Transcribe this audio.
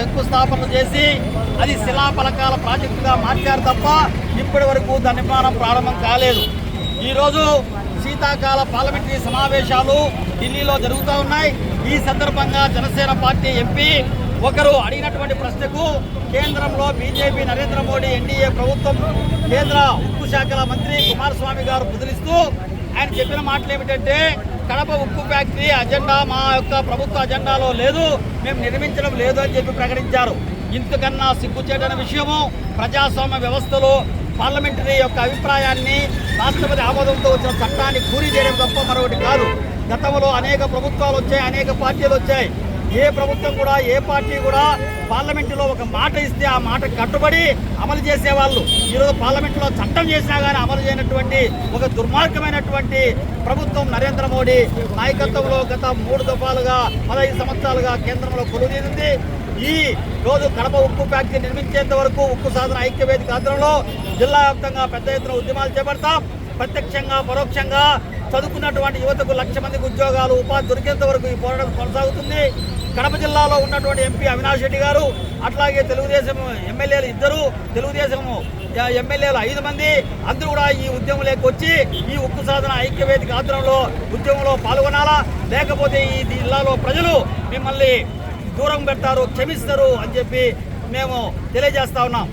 శంకుస్థాపన చేసి అది శిలాఫలకాల ప్రాజెక్టుగా మార్చారు తప్ప ఇప్పటి వరకు దాని నిర్మాణం ప్రారంభం కాలేదు. ఈరోజు శీతాకాల పార్లమెంటరీ సమావేశాలు ఢిల్లీలో జరుగుతూ ఉన్నాయి. ఈ సందర్భంగా జనసేన పార్టీ ఎంపీ ఒకరు అడిగినటువంటి ప్రశ్నకు కేంద్రంలో బీజేపీ నరేంద్ర మోడీ ఎన్డీఏ ప్రభుత్వం కేంద్ర ఉక్కు శాఖల మంత్రి కుమారస్వామి గారు బుదిరిస్తూ ఆయన చెప్పిన మాటలు ఏమిటంటే కడప ఉక్కు ఫ్యాక్టరీ అజెండా మా యొక్క ప్రభుత్వ అజెండాలో లేదు మేము నిర్మించడం లేదు అని చెప్పి ప్రకటించారు. ఇంతకన్నా సిగ్గుచేటన విషయము ప్రజాస్వామ్య వ్యవస్థలో పార్లమెంటరీ యొక్క అభిప్రాయాన్ని రాష్ట్రపతి ఆమోదంతో వచ్చిన చట్టాన్ని పూరి చేయడం తప్ప మరొకటి కాదు. గతంలో అనేక ప్రభుత్వాలు వచ్చాయి అనేక పార్టీలు వచ్చాయి. ఏ ప్రభుత్వం కూడా ఏ పార్టీ కూడా పార్లమెంటులో ఒక మాట ఇస్తే ఆ మాట కట్టుబడి అమలు చేసేవాళ్ళు. ఈరోజు పార్లమెంటులో చట్టం చేసినా కానీ అమలు చేయనటువంటి ఒక దుర్మార్గమైనటువంటి ప్రభుత్వం నరేంద్ర మోడీ నాయకత్వంలో గత మూడు దఫాలుగా పదహైదు సంవత్సరాలుగా కేంద్రంలో కొలుదీరింది ఈ రోజు కడప ఉక్కు ఫ్యాక్టరీ నిర్మించేంత వరకు ఉక్కు సాధన ఐక్యవేదిక ఆధ్వర్యంలో జిల్లా వ్యాప్తంగా పెద్ద ఎత్తున ఉద్యమాలు చేపడతాం. ప్రత్యక్షంగా పరోక్షంగా చదువుకున్నటువంటి యువతకు లక్ష మందికి ఉద్యోగాలు ఉపాధి దొరికేంత వరకు ఈ పోరాటం కొనసాగుతుంది. కడప జిల్లాలో ఉన్నటువంటి ఎంపీ అవినాష్ రెడ్డి గారు అట్లాగే తెలుగుదేశం ఎమ్మెల్యేలు ఇద్దరు తెలుగుదేశం ఎమ్మెల్యేలు ఐదు మంది అందరూ కూడా ఈ ఉద్యమంలోకి వచ్చి ఈ ఉక్కు సాధన ఐక్యవేదిక ఆధ్వర్యంలో ఉద్యమంలో పాల్గొనాలా? లేకపోతే ఈ జిల్లాలో ప్రజలు మిమ్మల్ని దూరం పెడతారు క్షమిస్తారు అని చెప్పి మేము తెలియజేస్తా ఉన్నాం.